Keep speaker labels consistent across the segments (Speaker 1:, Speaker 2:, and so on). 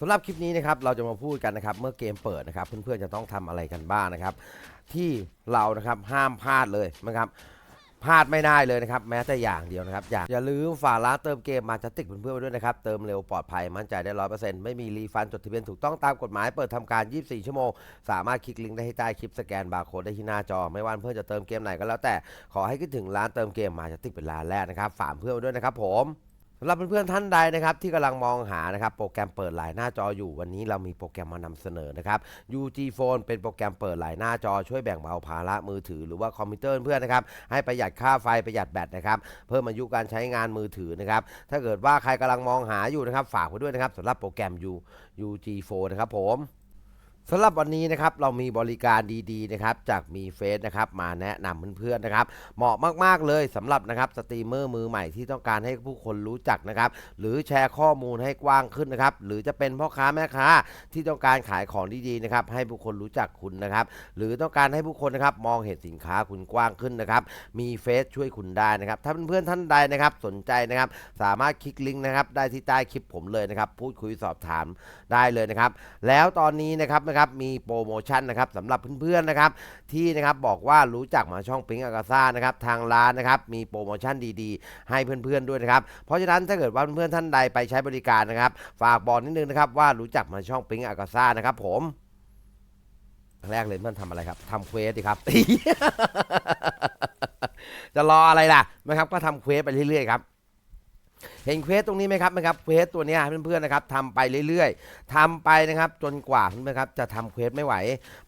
Speaker 1: สำหรับคลิปนี้นะครับเราจะมาพูดกันนะครับเมื่อเกมเปิดนะครับ เพื่อนๆจะต้องทำอะไรกันบ้างนะครับ ที่เรานะครับห้ามพลาดเลยนะครับพลาดไม่ได้เลยนะครับ แม้แต่อย่างเดียวนะครับ อย่าอย่าลืมฝากร้านเติมเกมมาจะติกเพื่อนๆไว้ด้วยนะครับ เติมเร็วปลอดภัยมั่นใจได้ร้อยเปอร์เซ็นต์ไม่มีรีฟันจดทะเบียนถูกต้องตามกฎหมายเปิดทำการ 24 ชั่วโมง สามารถคลิกลิงก์ได้ที่ใต้คลิปสแกนบาร์โค้ดได้ที่หน้าจอ ไม่ว่าเพื่อนจะเติมเกมไหนก็แล้วแต่ขอให้คิดถึงร้านเติมเกมมาจะติกเป็นร้านแรกนะครับฝากเพื่อนไว้ด้วยนะครับผมำหรับเพื่อนๆท่านใดนะครับที่กำลังมองหานะครับโปรแกรมเปิดหลายหน้าจออยู่วันนี้เรามีโปรแกรมมานำเสนอนะครับ UG Phone เป็นโปรแกรมเปิดหลายหน้าจอช่วยแบ่งเบาภาระมือถือหรือว่าคอมพิวเตอร์เพื่อนนะครับให้ประหยัดค่าไฟประหยัดแบตนะครับเพิ่มอายุการใช้งานมือถือนะครับถ้าเกิดว่าใครกำลังมองหาอยู่นะครับฝากไว้ด้วยนะครับสำหรับโปรแกรม U UG Phone นะครับผม สำหรับวันนี้นะครับเรามีบริการดีๆนะครับจากมีเฟสนะครับมาแนะนำเพื่อนๆนะครับเหมาะมากๆเลยสำหรับนะครับสตรีมเมอร์มือใหม่ที่ต้องการให้ผู้คนรู้จักนะครับหรือแชร์ข้อมูลให้กว้างขึ้นนะครับหรือจะเป็นพ่อค้าแม่ค้าที่ต้องการขายของดีๆนะครับให้ผู้คนรู้จักคุณนะครับหรือต้องการให้ผู้คนนะครับมองเห็นสินค้าคุณกว้างขึ้นนะครับมีเฟซช่วยคุณได้นะครับถ้าเพื่อนๆท่านใดนะครับสนใจนะครับสามารถคลิกลิงก์นะครับได้ที่ใต้คลิปผมเลยนะครับพูดคุยสอบถามได้เลยนะครับแล้วตอนนี้นะครับนะครับมีโปรโมชั่นนะครับสำหรับเพื่อนๆนะครับที่นะครับบอกว่ารู้จักมาช่องปิงอากาซ่านะครับทางร้านนะครับมีโปรโมชั่นดีๆ ให้เพื่อนๆด้วยนะครับเพราะฉะนั้นถ้าเกิดว่าเพื่อนๆท่านใดไปใช้บริการนะครับฝากบอกนิดนึงนะครับว่ารู้จักมาช่องปิงอากาซ่านะครับผมแรกเลยมันทำอะไรครับทำเควสดิครับ จะรออะไรล่ะนะครับ ก็ทำเควสไปเรื่อยๆครับ เห็นเควสตรงนี้ไหมครับนะครับเควสตัวนี้เพื่อนๆนะครับทำไปเรื่อยๆทำไปนะครับจนกว่าเพื่อนๆครับจะทำเควสไม่ไหว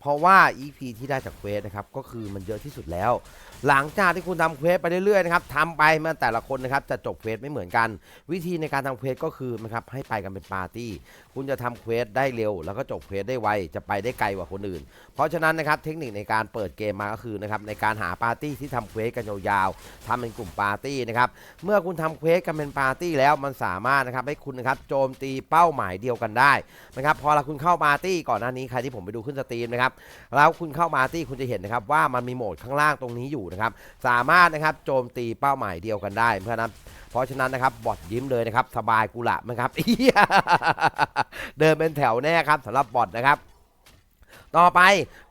Speaker 1: เพราะว่า EP ที่ได้จากเควสนะครับก็คือมันเยอะที่สุดแล้ว หลังจากที่คุณทำเควสไปเรื่อยๆนะครับทำไปเมื่อแต่ละคนนะครับจะจบเควสไม่เหมือนกัน วิธีในการทำเควสก็คือนะครับให้ไปกันเป็นปาร์ตี้ คุณจะทำเควสได้เร็ว แล้วก็จบเควสได้ไวจะไปได้ไกลกว่าคนอื่น เพราะฉะนั้นนะครับเทคนิคในการเปิดเกมมาก็คือนะครับในการหาปาร์ตี้ที่ทำเควสกันยาวๆทำเป็นกลุ่มปาร์ตี้นะครับเมื่อคุณทำเควสกันเป็นปาร์ตี้แล้วมันสามารถนะครับให้คุณนะครับโจมตีเป้าหมายเดียวกันได้นะครับพอเราคุณเข้าปาร์ตี้ก่อนหน้านี้ใครที่ผมไปดูขึ้นสตรีมนะครับแล้วคุณเข้าปาร์ตี้คุณจะเห็นนะครับว่ามันมีโหมดข้างล่างตรงนี้อยู่นะครับสามารถนะครับโจมตีเป้าหมายเดียวกันได้เพราะฉะนั้นเพราะฉะนั้นนะครับบอดยิ้มเลยนะครับสบายกุละนะครับเดินเป็นแถวแน่ครับสำหรับบอดนะครับต่อไป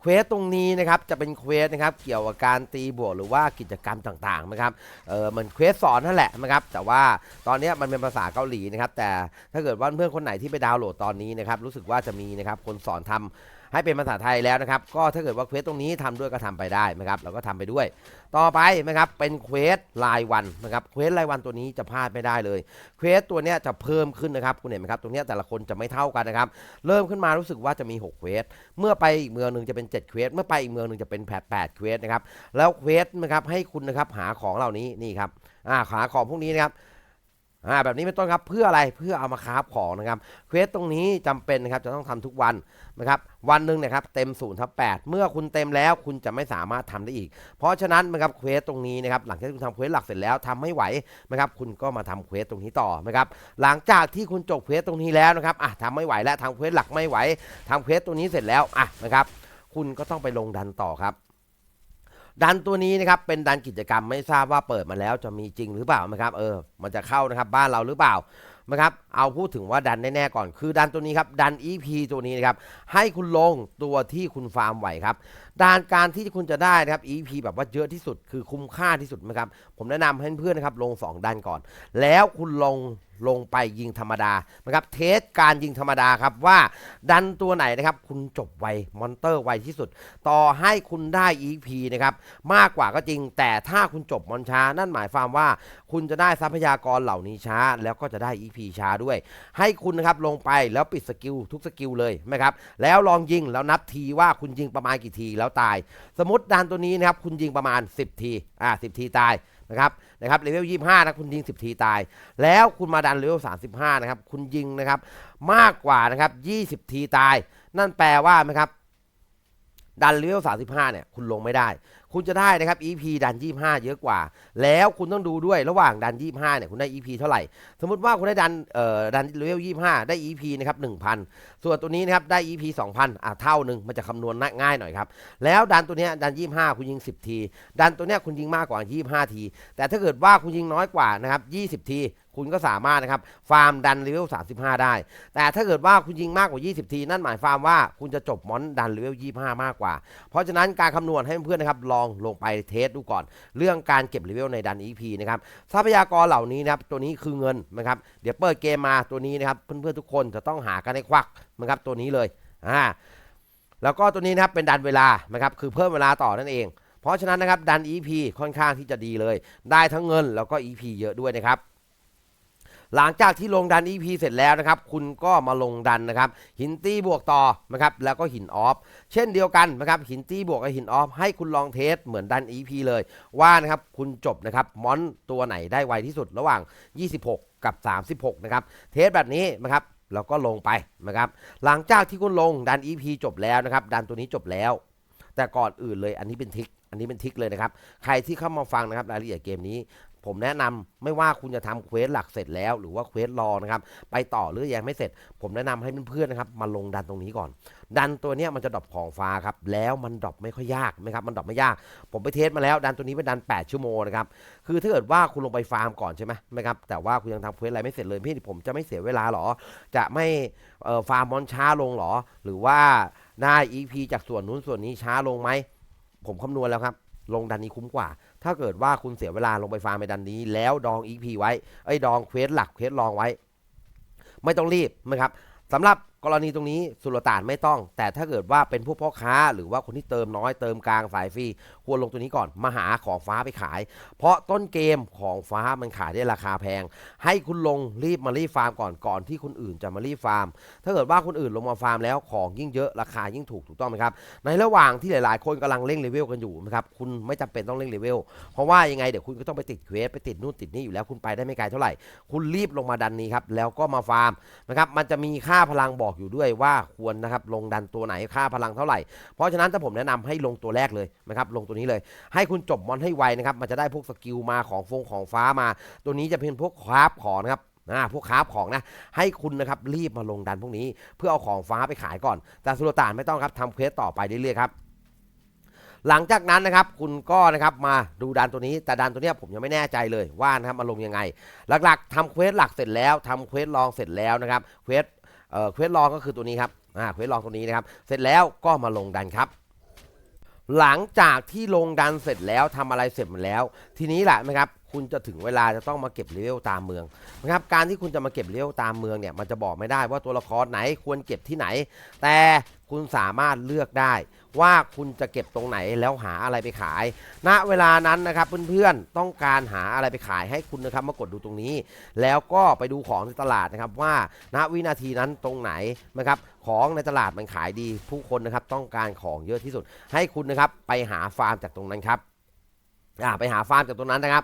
Speaker 1: เควสตรงนี้นะครับจะเป็นเควสนะครับเกี่ยวกับการตีบวกหรือว่ากิจกรรมต่างๆนะครับเออเหมือนเควสสอนนั่นแหละนะครับแต่ว่าตอนนี้มันเป็นภาษาเกาหลีนะครับแต่ถ้าเกิดว่าเพื่อนคนไหนที่ไปดาวน์โหลดตอนนี้นะครับรู้สึกว่าจะมีนะครับคนสอนทำ ให้เป็นภาษาไทยแล้วนะครับ ก็ถ้าเกิดว่าเควสตรงนี้ทำด้วยก็ทำไปได้นะครับเราก็ทำไปด้วย ต่อไปนะครับเป็นเควสรายวันนะครับเควสรายวันตัวนี้จะพลาดไม่ได้เลยเควสตัวเนี้ยจะเพิ่มขึ้นนะครับคุณเห็นไหมครับตรงเนี้ยแต่ละคนจะไม่เท่ากันนะครับเริ่มขึ้นมารู้สึกว่าจะมี6เควสเมื่อไปอีกเมืองหนึ่งจะเป็น7เควสเมื่อไปอีกเมืองหนึ่งจะเป็นแผด8เควสนะครับแล้วเควสนะครับให้คุณนะครับหาของเหล่านี้นี่ครับอ่าหาของพวกนี้นะครับ อ่าแบบนี้เป็นต้นครับเพื่ออะไรเพื่อเอามาคราฟของนะครับเควสตรงนี้จำเป็นนะครับจะต้องทำทุกวันนะครับวันหนึ่งเนะครับเต็ม0ทับ8เมื่อคุณเต็มแล้วคุณจะไม่สามารถทำได้อีก เพราะฉะนั้นนะครับเควสตรงนี้นะครับหลังจากที่คุณทำเควสหลักเสร็จแล้วทำไม่ไหวนะครับคุณก็มาทำเควสตรงนี้ต่อนะครับหลังจากที่คุณจบเควสตรงนี้แล้วนะครับอะทำไม่ไหวแล้วทำเควสหลักไม่ไหวทำเควสตรงนี้เสร็จแล้วอะนะครับคุณก็ต้องไปลงดันต่อครับ ดันตัวนี้นะครับเป็นดันกิจกรรมไม่ทราบว่าเปิดมาแล้วจะมีจริงหรือเปล่านะครับเออมันจะเข้านะครับบ้านเราหรือเปล่านะครับเอาพูดถึงว่าดันแน่ๆก่อนคือดันตัวนี้ครับดัน EP ตัวนี้นะครับให้คุณลงตัวที่คุณฟาร์มไหวครับดันการที่คุณจะได้นะครับ EP แบบว่าเยอะที่สุดคือคุ้มค่าที่สุดนะครับผมแนะนำให้เพื่อนๆนะครับลง 2 ดันก่อน แล้วคุณลง ลงไปยิงธรรมดานะครับ เทสการยิงธรรมดาครับว่าดันตัวไหนนะครับ คุณจบไวมอนเตอร์ไวที่สุด ต่อให้คุณได้ EP นะครับ มากกว่าก็จริง แต่ถ้าคุณจบมอนช้า นั่นหมายความว่า คุณจะได้ทรัพยากรเหล่านี้ช้า แล้วก็จะได้ EP ช้าด้วย ให้คุณนะครับลงไปแล้วปิดสกิลทุกสกิลเลยนะครับแล้วลองยิงแล้วนับทีว่าคุณยิงประมาณกี่ทีแล้วตาย สมมติดันตัวนี้นะครับคุณยิงประมาณ 10 ทีอ่า10 ทีตาย นะครับนะครับเลเวล25นะคุณยิง 10 ทีตาย แล้วคุณมาดันเลเวล35 นะครับ คุณยิงนะครับมากกว่านะครับ 20 ทีตาย นั่นแปลว่าไหมครับดันเลเวล35 เนี่ย คุณลงไม่ได้ คุณจะได้นะครับ EP ดัน 25 เยอะกว่า แล้วคุณต้องดูด้วยระหว่างดัน 25 เนี่ยคุณได้ EP เท่าไหร่ สมมติว่าคุณได้ดันเอ่อดันเลเวล 25 ได้ EP นะครับ 1,000 ส่วนตัวนี้นะครับได้ EP 2,000 อะเท่าหนึ่งมันจะคำนวณง่ายหน่อยครับ แล้วดันตัวเนี้ยดัน 25 คุณยิง 10 ที ดันตัวเนี้ยคุณยิงมากกว่า 25 ที แต่ถ้าเกิดว่าคุณยิงน้อยกว่านะครับ 20 ที คุณก็สามารถนะครับฟาร์มดันเลเวล 35 ได้ แต่ถ้าเกิดว่าคุณยิงมากกว่า 20 ที นั่นหมายความว่าคุณจะจบมอนดันเลเวล 25 มากกว่า เพราะฉะนั้นการคำนวณให้เพื่อนนะครับลองลงไปเทสดูก่อน เรื่องการเก็บเลเวลในดัน EP นะครับทรัพยากรเหล่านี้นะครับตัวนี้คือเงินนะครับเดี๋ยวเปิดเกมมาตัวนี้นะครับเพื่อนๆทุกคนจะต้องหากันให้ควักนะครับตัวนี้เลยอ่าแล้วก็ตัวนี้นะครับเป็นดันเวลานะครับคือเพิ่มเวลาต่อนั่นเอง เพราะฉะนั้นนะครับดัน EP ค่อนข้างที่จะดีเลย ได้ทั้งเงินแล้วก็ EP เยอะด้วยนะครับ หลังจากที่ลงดัน EP เสร็จแล้วนะครับ คุณก็มาลงดันนะครับ หินตี้บวกต่อนะครับ แล้วก็หินออฟ เช่นเดียวกันนะครับ หินตี้บวกกับหินออฟ ให้คุณลองเทสเหมือนดัน EP เลย ว่านะครับ คุณจบนะครับ มอนตัวไหนได้ไวที่สุดระหว่าง 26 กับ 36 นะครับ เทสแบบนี้นะครับแล้วก็ลงไปนะครับ หลังจากที่คุณลงดัน EP จบแล้วนะครับ ดันตัวนี้จบแล้ว แต่ก่อนอื่นเลยอันนี้เป็นทิก อันนี้เป็นทิกเลยนะครับ ใครที่เข้ามาฟังนะครับรายละเอียดเกมนี้ ผมแนะนำไม่ว่าคุณจะทำเควสหลักเสร็จแล้ว หรือว่าเควสรอนะครับไปต่อหรือยังไม่เสร็จ ผมแนะนำให้เพื่อนๆนะครับมาลงดันตรงนี้ก่อน ดันตัวเนี้ยมันจะดรอปของฟ้าครับแล้วมันดรอปไม่ค่อยยากนะครับมันดรอปไม่ยาก ผมไปเทสมาแล้ว ดันตัวนี้เป็นดัน 8 ชั่วโมงนะครับคือถ้าเกิดว่าคุณลงไปฟาร์มก่อนใช่ไหมนะครับแต่ว่าคุณยังทำเควสอะไรไม่เสร็จเลยพี่ผมจะไม่เสียเวลาหรอ จะไม่ฟาร์มมอนช้าลงหรอ หรือว่าได้ EP จากส่วนนู้นส่วนนี้ช้าลงไหมผมคำนวณแล้วครับลงดันนี้คุ้มกว่า ถ้าเกิดว่าคุณเสียเวลาลงไปฟาร์มในดันนี้ แล้วดอง EP ไว้ไอ้ดองเควสหลักเควสรองไว้ ไม่ต้องรีบนะครับสำหรับ กรณีตรงนี้สุลต่านไม่ต้อง แต่ถ้าเกิดว่าเป็นพวกพ่อค้า หรือว่าคนที่เติมน้อยเติมกลางสายฟรีควรลงตัวนี้ก่อนมาหาของฟ้าไปขาย เพราะต้นเกมของฟ้ามันขายได้ราคาแพง ให้คุณลงรีบมารีฟาร์มก่อนก่อนที่คนอื่นจะมารีฟาร์ม ถ้าเกิดว่าคนอื่นลงมาฟาร์มแล้วของยิ่งเยอะราคายิ่งถูกถูกต้องไหมครับในระหว่างที่หลาย ๆ คนกำลังเร่งเลเวลกันอยู่นะครับคุณไม่จำเป็นต้องเร่งเลเวลเพราะว่ายังไงเดี๋ยวคุณก็ต้องไปติดเควสไปติดนู่นติดนี่อยู่แล้วคุณไปได้ไม่ไกลเท่าไหร่ คุณรีบลงมาดันนี้ครับแล้วก็มาฟาร์มนะครับมันจะมีค่าพลังบอกอยู่ด้วยว่าควรนะครับลงดันตัวไหนค่าพลังเท่าไหร่ เพราะฉะนั้นถ้าผมแนะนำให้ลงตัวแรกเลยนะครับลงตัวนี้เลย ให้คุณจบมอนให้ไวนะครับมันจะได้พวกสกิลมาของฟงของฟ้ามา ตัวนี้จะเป็นพวกคราฟของนะครับอ่าพวกคราฟของนะ ให้คุณนะครับรีบมาลงดันพวกนี้ เพื่อเอาของฟ้าไปขายก่อน แต่สุลต่านไม่ต้องครับทำเควสต่อไปเรื่อยๆครับหลังจากนั้นนะครับคุณก็นะครับมาดูดันตัวนี้แต่ดันตัวเนี้ยผมยังไม่แน่ใจเลยว่านะครับมาลงยังไง หลักๆทำเควสหลักเสร็จแล้วทำเควสรองเสร็จแล้วนะครับเควส เอ่อเควสรองก็คือตัวนี้ครับอ่าเควสรองตัวนี้นะครับเสร็จแล้วก็มาลงดันครับ หลังจากที่ลงดันเสร็จแล้วทำอะไรเสร็จหมดแล้ว ทีนี้แหละนะครับคุณจะถึงเวลาจะต้องมาเก็บเลเวลตามเมืองนะครับการที่คุณจะมาเก็บเลเวลตามเมืองเนี่ยมันจะบอกไม่ได้ว่าตัวละครไหนควรเก็บที่ไหน แต่คุณสามารถเลือกได้ ว่าคุณจะเก็บตรงไหนแล้วหาอะไรไปขาย ณ เวลานั้นนะครับเพื่อนๆ ต้องการหาอะไรไปขายให้คุณนะครับมากดดูตรงนี้ แล้วก็ไปดูของในตลาดนะครับว่าณวินาทีนั้นตรงไหนนะครับของในตลาดมันขายดี ผู้คนนะครับต้องการของเยอะที่สุด ให้คุณนะครับไปหาฟาร์มจากตรงนั้นครับไปหาฟาร์มจากตรงนั้นนะครับ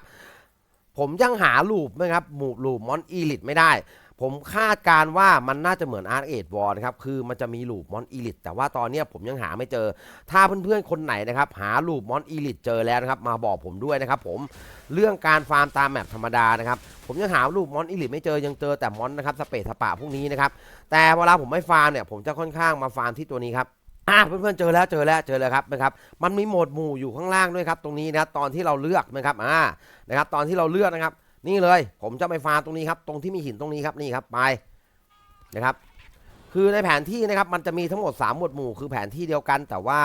Speaker 1: ผมยังหาลูปนะครับหมูลูปมอนอีลิตไม่ได้ ผมคาดการว่ามันน่าจะเหมือนอาร์เอ็ดวอลนะครับ คือมันจะมีลูปมอนอีลิตแต่ว่าตอนนี้ผมยังหาไม่เจอ ถ้าเพื่อนๆ คนไหนนะครับ หาลูปมอนอีลิตเจอแล้วนะครับ มาบอกผมด้วยนะครับผมเรื่องการฟาร์มตามแมปธรรมดานะครับ ผมยังหาลูปมอนอีลิตไม่เจอยังเจอแต่มอนนะครับสเปซสปะพวกนี้นะครับ แต่เวลาผมไม่ฟาร์มเนี่ยผมจะค่อนข้างมาฟาร์มที่ตัวนี้ครับอ่าเพื่อนๆเจอแล้วเจอแล้วเจอแล้วครับนะครับมันมีโหมดหมู่อยู่ข้างล่างด้วยครับตรงนี้นะตอนที่เราเลือกนะครับอ่านะครับ ตอนที่เราเลือกนะครับ นี่เลย ผมจะไปฟาร์ตรงนี้ครับ ตรงที่มีหินตรงนี้ครับนี่ครับไปนะครับ คือในแผนที่นะครับมันจะมีทั้งหมด 3 หมวดหมู่ คือแผนที่เดียวกัน แต่ว่า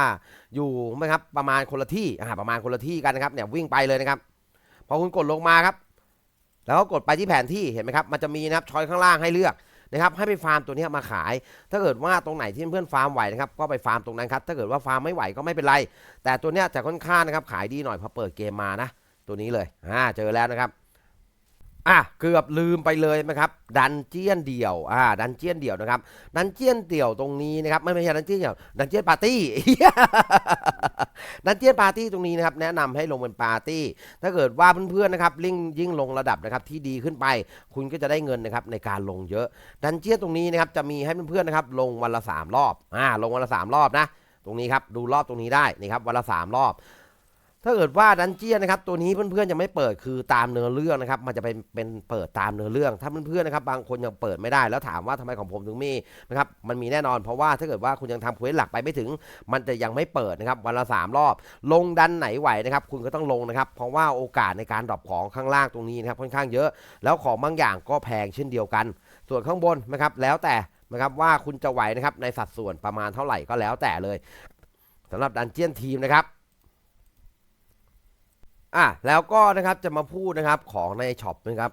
Speaker 1: อยู่นะครับประมาณคนละที่อ่าประมาณคนละที่กันนะครับเนี่ยวิ่งไปเลยนะครับพอคุณกดลงมาครับ แล้วก็กดไปที่แผนที่เห็นไหมครับมันจะมีนะครับช้อยข้างล่างให้เลือกนะครับให้ไปฟาร์มตัวนี้มาขาย ถ้าเกิดว่าตรงไหนที่เพื่อนฟาร์มไหวนะครับก็ไปฟาร์มตรงนั้นครับถ้าเกิดว่าฟาร์มไม่ไหวก็ไม่เป็นไร แต่ตัวเนี้ยจะค่อนข้างนะครับขายดีหน่อยพอเปิดเกมมานะ ตัวนี้เลยอ่าเจอแล้วนะครับ อะเกือบลืมไปเลยนะครับดันเจียนเดี่ยวอ่าดันเจียนเดี่ยวนะครับดันเจียนเดี่ยวตรงนี้นะครับไม่ไม่ใช่ดันเจียนเดี่ยวดันเจียนปาร์ตี้ดันเจียนปาร์ตี้ตรงนี้นะครับแนะนำให้ลงเป็นปาร์ตี้ ถ้าเกิดว่าเพื่อนๆนะครับยิ่งยิ่งลงระดับนะครับที่ดีขึ้นไป คุณก็จะได้เงินนะครับในการลงเยอะ ดันเจียนตรงนี้นะครับจะมีให้เพื่อนๆนะครับลงวันละสามรอบอ่าลงวันละสามรอบนะตรงนี้ครับดูรอบตรงนี้ได้นี่ครับวันละสามรอบ ถ้าเกิดว่าดันเจียนนะครับตัวนี้เพื่อนๆยังไม่เปิดคือตามเนื้อเรื่องนะครับมันจะเป็นเป็นเปิดตามเนื้อเรื่อง ถ้าเพื่อนๆนะครับบางคนยังเปิดไม่ได้แล้วถามว่าทำไมของผมถึงมีนะครับมันมีแน่นอนเพราะว่าถ้าเกิดว่าคุณยังทำเควสหลักไปไม่ถึง มันจะยังไม่เปิดนะครับวันละสามรอบ ลงดันไหนไหวนะครับคุณก็ต้องลงนะครับเพราะว่าโอกาสในการดรอปของข้างล่างตรงนี้นะครับค่อนข้างเยอะ แล้วของบางอย่างก็แพงเช่นเดียวกัน ส่วนข้างบนนะครับแล้วแต่นะครับว่าคุณจะไหวนะครับในสัดส่วนประมาณเท่าไหร่ก็แล้วแต่เลยสำหรับดันเจียนทีมนะครับ อะแล้วก็นะครับจะมาพูดนะครับของในช็อปนะครับ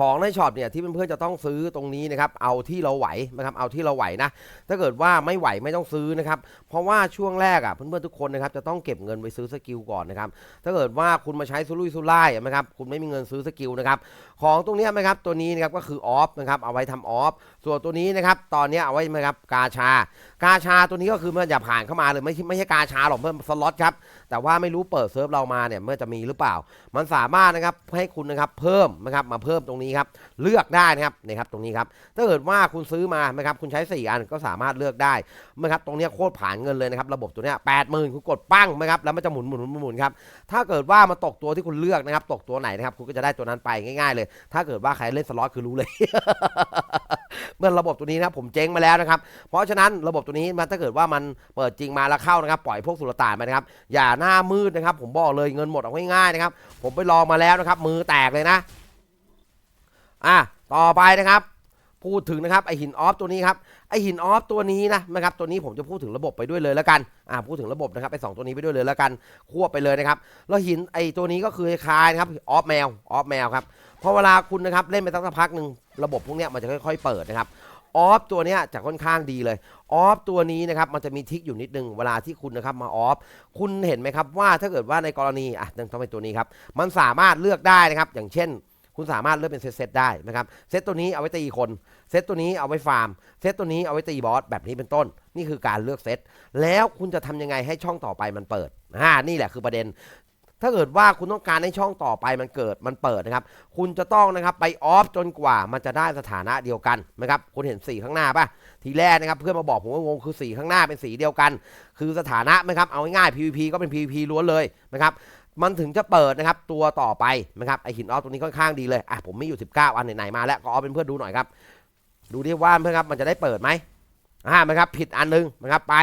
Speaker 1: ของในช็อปเนี่ยที่เพื่อนๆจะต้องซื้อตรงนี้นะครับเอาที่เราไหวนะครับเอาที่เราไหวนะถ้าเกิดว่าไม่ไหวไม่ต้องซื้อนะครับเพราะว่าช่วงแรกอะเพื่อนๆทุกคนนะครับจะต้องเก็บเงินไปซื้อสกิลก่อนนะครับถ้าเกิดว่าคุณมาใช้ซุรุ่ยซุร่ายนะครับคุณไม่มีเงินซื้อสกิลนะครับของตรงนี้นะครับตัวนี้นะครับก็คือออฟนะครับเอาไว้ทำออฟส่วนตัวนี้นะครับตอนนี้เอาไว้นะครับกาชา กาชาตัวนี้ก็คือมันอย่าผ่านเข้ามาเลยไม่ไม่ใช่กาชาหรอกเพิ่มสล็อตครับแต่ว่าไม่รู้เปิดเซิร์ฟเรามาเนี่ยเมื่อจะมีหรือเปล่า มันสามารถนะครับให้คุณนะครับเพิ่มนะครับมาเพิ่มตรงนี้ครับเลือกได้นะครับนี่ครับตรงนี้ครับถ้าเกิดว่าคุณซื้อมานะครับคุณใช้ 4 อันก็สามารถเลือกได้นะครับตรงนี้โคตรผ่านเงินเลยนะครับระบบตัวนี้แปดหมื่นคุณกดปั้งนะครับแล้วมันจะหมุนหมุนหมุนหมุนครับถ้าเกิดว่ามันตกตัวที่คุณเลือกนะครับตกตัวไหนนะครับคุณก็จะได้ตัวนั้นไปง่ายๆเลย ถ้าเกิดว่าใครเล่นสล็อตคือรู้เลยเมื่อระบบตัวนี้นะครับผมเจ๊งมาแล้วนะครับ เพราะฉะนั้นระบบตัวนี้มันถ้าเกิดว่ามันเปิดจริงมาแล้วเข้านะครับ ปล่อยพวกสุลต่านไปนะครับ อย่าหน้ามืดนะครับ ผมบอกเลยเงินหมดเอาง่ายๆนะครับ ผมไปลองมาแล้วนะครับ มือแตกเลยนะอะต่อไปนะครับ พูดถึงนะครับไอหินออฟตัวนี้ครับไอหินออฟตัวนี้นะนะครับตัวนี้ผมจะพูดถึงระบบไปด้วยเลยแล้วกันอ่าพูดถึงระบบนะครับไอสองตัวนี้ไปด้วยเลยแล้วกันควบไปเลยนะครับแล้วหินไอตัวนี้ก็คือคล้ายนะครับออฟแมวออฟแมวครับพอเวลาคุณนะครับเล่นไปสักพักหนึ่งระบบพวกนี้มันจะค่อย ๆ เปิดนะครับ ออฟตัวเนี้ยจะค่อนข้างดีเลยออฟตัวนี้นะครับมันจะมีทิกอยู่นิดนึงเวลาที่คุณนะครับมาออฟคุณเห็นไหมครับว่าถ้าเกิดว่าในกรณีอะต้องเป็นตัวนี้ครับมันสามารถเลือกได้นะครับ อย่างเช่น คุณสามารถเลือกเป็นเซตเซตได้นะครับเซตตัวนี้เอาไว้ตีคนเซตตัวนี้เอาไว้ฟาร์มเซตตัวนี้เอาไว้ตีบอสแบบนี้เป็นต้น นี่คือการเลือกเซตแล้วคุณจะทำยังไงให้ช่องต่อไปมันเปิดอ่านี่แหละคือประเด็น ถ้าเกิดว่าคุณต้องการให้ช่องต่อไปมันเกิดมันเปิดนะครับ คุณจะต้องนะครับไปออฟจนกว่ามันจะได้สถานะเดียวกันนะครับคุณเห็นสีข้างหน้าป่ะทีแรกนะครับเพื่อนมาบอกผมว่างงคือสีข้างหน้าเป็นสีเดียวกัน คือสถานะนะครับเอาง่ายๆ PVP ก็เป็น PVP ล้วนเลยนะครับมันถึงจะเปิดนะครับตัวต่อไปนะครับไอหินออฟตรงนี้ค่อนข้างดีเลยอะผมมีอยู่ 19 อันไหนๆมาแล้วก็เอาเป็นเพื่อนดูหน่อยครับดูดิว่าเพื่อนครับมันจะได้เปิดไหมอ่าไหมครับผิดอันนึงนะครับไป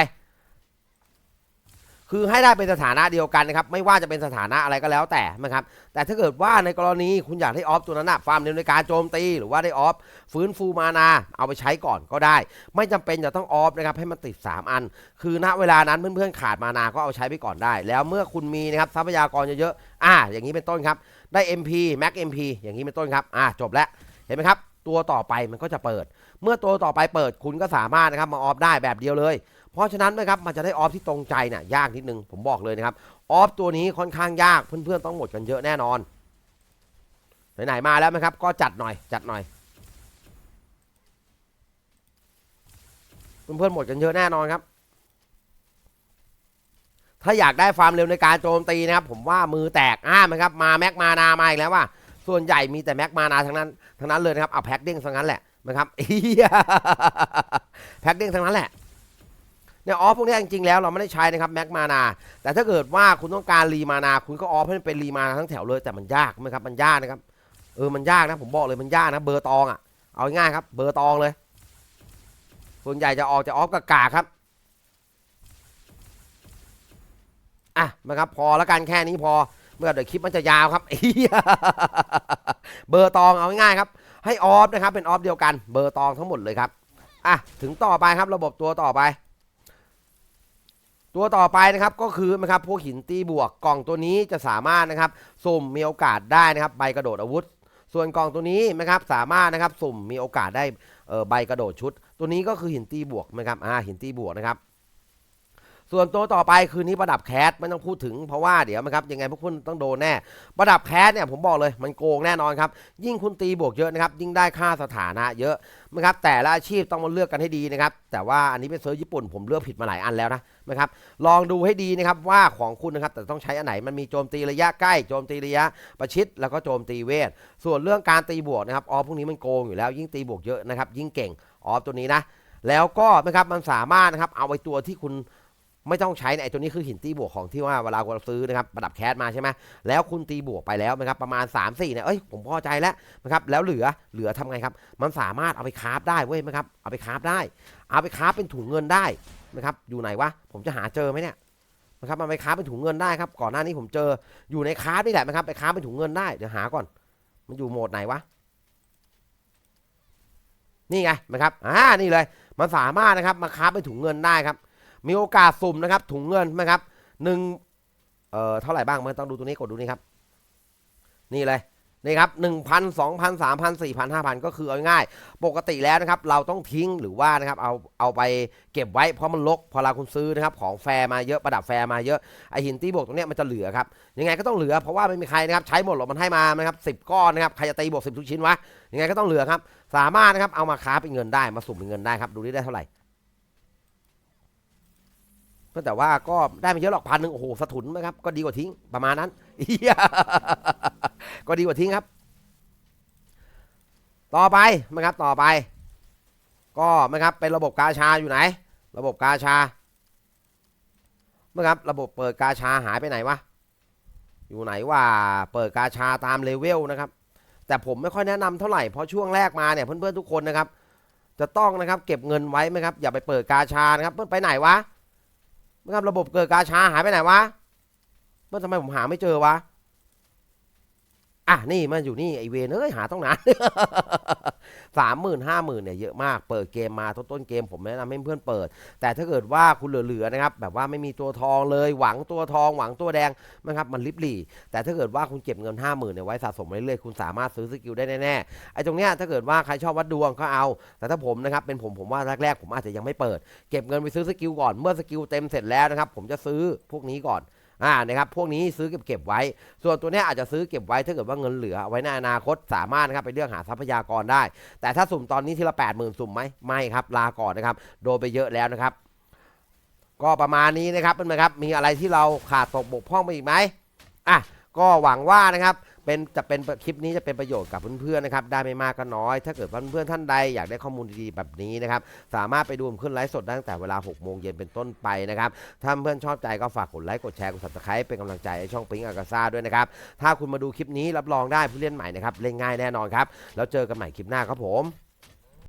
Speaker 1: คือให้ได้เป็นสถานะเดียวกันนะครับ ไม่ว่าจะเป็นสถานะอะไรก็แล้วแต่นะครับ แต่ถ้าเกิดว่าในกรณีคุณอยากได้ออฟตัวนั้นนะฟาร์มเร็วในการโจมตี หรือว่าได้ออฟฟื้นฟูมานา เอาไปใช้ก่อนก็ได้ ไม่จำเป็นจะต้องออฟนะครับให้มันติด 3 อัน คือณเวลานั้นเพื่อนๆขาดมานาก็เอาใช้ไปก่อนได้ แล้วเมื่อคุณมีนะครับทรัพยากรเยอะๆอ่า อย่างนี้เป็นต้นครับ ได้ MP Max MP อย่างนี้เป็นต้นครับอ่าจบแล้วเห็นไหมครับตัวต่อไปมันก็จะเปิด เมื่อตัวต่อไปเปิดคุณก็สามารถนะครับมาออฟได้แบบเดียวเลย เพราะฉะนั้นนะครับมันจะได้ออฟที่ตรงใจเนี่ยยากนิดนึงผมบอกเลยนะครับออฟตัวนี้ค่อนข้างยากเพื่อนๆต้องหมดกันเยอะแน่นอนไหนๆมาแล้วนะครับ ก็จัดหน่อยจัดหน่อยเพื่อนๆหมดกันเยอะแน่นอนครับถ้าอยากได้ฟาร์มเร็วในการโจมตีนะครับ ผมว่ามือแตกอ้ามครับมาแม็กมานามาอีกแล้วว่า ส่วนใหญ่มีแต่แม็กมานาทั้งนั้นทั้งนั้นเลยนะครับเอาแพ็กเด้งทั้งนั้นแหละนะครับแพ็กเด้งทั้งนั้นแหละ เนี่ยออฟพวกนี้จริงๆแล้วเราไม่ได้ใช้นะครับแม็กมานา แต่ถ้าเกิดว่าคุณต้องการรีมานา คุณก็ออฟให้มันเป็นรีมานาทั้งแถวเลยแต่มันยากไหมครับมันยากนะครับเออมันยากนะผมบอกเลยมันยากนะเบอร์ตองอะเอาง่ายครับเบอร์ตองเลย ส่วนใหญ่จะออกจะออฟกับกาครับอะนะครับพอแล้วกันแค่นี้พอเมื่อเดี๋ยวคลิปมันจะยาวครับเหี้ยเบอร์ตองเอาง่ายครับ ให้ออฟนะครับเป็นออฟเดียวกันเบอร์ตองทั้งหมดเลยครับอะถึงต่อไปครับระบบตัวต่อไป ตัวต่อไปนะครับก็คือนะครับพวกหินตีบวกกล่องตัวนี้จะสามารถนะครับสุ่มมีโอกาสได้นะครับใบกระโดดอาวุธ ส่วนกล่องตัวนี้นะครับสามารถนะครับสุ่มมีโอกาสได้ใบกระโดดชุด ตัวนี้ก็คือหินตีบวกนะครับอ่าหินตีบวกนะครับ ส่วนตัวต่อไปคือนี้ประดับแคสไม่ต้องพูดถึงเพราะว่าเดี๋ยวนะครับยังไงพวกคุณต้องโดนแน่ ประดับแคสเนี่ยผมบอกเลยมันโกงแน่นอนครับ ยิ่งคุณตีบวกเยอะนะครับ ยิ่งได้ค่าสถานะเยอะนะครับแต่ละอาชีพต้องมาเลือกกันให้ดีนะครับ แต่ว่าอันนี้เป็นเซิร์ฟญี่ปุ่นผมเลือกผิดมาหลายอันแล้วนะนะครับลองดูให้ดีนะครับว่าของคุณนะครับแต่ต้องใช้อันไหนมันมีโจมตีระยะใกล้โจมตีระยะประชิดแล้วก็โจมตีเวท ส่วนเรื่องการตีบวกนะครับออฟพวกนี้มันโกงอยู่แล้ว ยิ่งตีบวกเยอะนะครับยิ่งเก่งออฟตัวนี้นะแล้วก็นะครับมันสามารถนะครับเอาไอ้ตัวที่คุณ ไม่ต้องใช้เนี่ยไอ้ตัวนี้คือหินตีบวกของที่ว่าเวลาเราซื้อนะครับประดับแคสมาใช่ไหมแล้วคุณตีบวกไปแล้วนะครับประมาณ 3 4เนี่ยเอ้ยผมพอใจแล้วนะครับแล้วเหลือเหลือทำไงครับ มันสามารถเอาไปคราฟได้เว้ยนะครับเอาไปคราฟได้ เอาไปคราฟเป็นถุงเงินได้นะครับอยู่ไหนวะผมจะหาเจอไหมเนี่ยนะครับมันไปคราฟเป็นถุงเงินได้ครับก่อนหน้านี้ผมเจออยู่ในคราฟนี่แหละนะครับ ไปคราฟเป็นถุงเงินได้เดี๋ยวหาก่อน มันอยู่โหมดไหนวะนี่ไงนะครับอ่านี่เลย มันสามารถนะครับมาคราฟเป็นถุงเงินได้ครับ มีโอกาสสุ่มนะครับถุงเงินนะครับหนึ่งเอ่อเท่าไหร่บ้างมันต้องดูตัวนี้กดดูนี่ครับ นี่เลยนี่ครับหนึ่งพันสองพันสามพันสี่พันห้าพันก็คือเอาง่าย ปกติแล้วนะครับ เราต้องทิ้งหรือว่านะครับเอาเอาไปเก็บไว้เพราะมันลกพอเราคุณซื้อนะครับ ของแฟร์มาเยอะประดับแฟร์มาเยอะไอหินตีบวกตรงนี้มันจะเหลือครับยังไงก็ต้องเหลือเพราะว่าไม่มีใครนะครับ ใช้หมดหรอกมันให้มานะครับสิบก้อนนะครับใครจะตีบวกสิบทุกชิ้นวะยังไงก็ต้องเหลือครับ สามารถนะครับเอามาค้าเป็นเงินได้มาสุ่มเป็นเงินได้ครับดูนี่ได้เท่าไหร่ ก็แต่ว่าก็ได้ไม่เยอะหรอกพันหนึ่งโอ้โหสะทุนนะครับ ก็ดีกว่าทิ้งประมาณนั้นก็ดีกว่าทิ้งครับ ต่อไปนะครับต่อไป ก็นะครับเป็นระบบกาชาอยู่ไหน ระบบกาชานะครับระบบเปิดกาชาหายไปไหนวะอยู่ไหนว่าเปิดกาชาตามเลเวลนะครับ แต่ผมไม่ค่อยแนะนำเท่าไหร่เพราะช่วงแรกมาเนี่ยเพื่อนๆทุกคนนะครับ จะต้องนะครับเก็บเงินไว้ไหมครับอย่าไปเปิดกาชานะครับเพื่อนไปไหนวะ นะครับระบบเกิดกาชาหายไปไหนวะ เมื่อทำไมผมหาไม่เจอวะ อะนี่มันอยู่นี่ไอเวนเอ้ยหาต้องนาน สามหมื่นห้าหมื่นเนี่ยเยอะมาก เปิดเกมมาต้นต้นเกมผมแนะนำให้เพื่อนเปิด แต่ถ้าเกิดว่าคุณเหลือๆนะครับแบบว่าไม่มีตัวทองเลยหวังตัวทองหวังตัวแดงนะครับมันลิบหลี่ แต่ถ้าเกิดว่าคุณเก็บเงินห้าหมื่นเนี่ยไว้สะสมไปเรื่อยๆคุณสามารถซื้อสกิลได้แน่ๆไอ้ตรงเนี้ยถ้าเกิดว่าใครชอบวัดดวงก็เอา แต่ถ้าผมนะครับเป็นผมผมว่าแรกๆผมอาจจะยังไม่เปิด เก็บเงินไปซื้อสกิลก่อนเมื่อสกิลเต็มเสร็จแล้วนะครับผมจะซื้อพวกนี้ก่อน อ่านะครับพวกนี้ซื้อเก็บเก็บไว้ ส่วนตัวเนี้ยอาจจะซื้อเก็บไว้ถ้าเกิดว่าเงินเหลือไว้ในอนาคตสามารถนะครับไปเลือกหาทรัพยากรได้ แต่ถ้าสุ่มตอนนี้ทีละแปดหมื่นสุ่มไหมไม่ครับลาก่อนนะครับโดนไปเยอะแล้วนะครับ ก็ประมาณนี้นะครับเป็นไหมครับมีอะไรที่เราขาดตกบกพร่องไปอีกไหมอะก็หวังว่านะครับ เป็นจะเป็นคลิปนี้จะเป็นประโยชน์กับเพื่อนๆนะครับได้ไม่มากก็น้อย ถ้าเกิดเพื่อนๆท่านใดอยากได้ข้อมูลดีๆแบบนี้นะครับสามารถไปดูผมขึ้นไลฟ์สดตั้งแต่เวลา6โมงเย็นเป็นต้นไปนะครับถ้าเพื่อนชอบใจก็ฝากกดไลค์กดแชร์กด subscribe เป็นกำลังใจให้ช่องปิงอากาซ่าด้วยนะครับถ้าคุณมาดูคลิปนี้รับรองได้ผู้เล่นใหม่นะครับเล่นง่ายแน่นอนครับแล้วเจอกันใหม่คลิปหน้าครับผม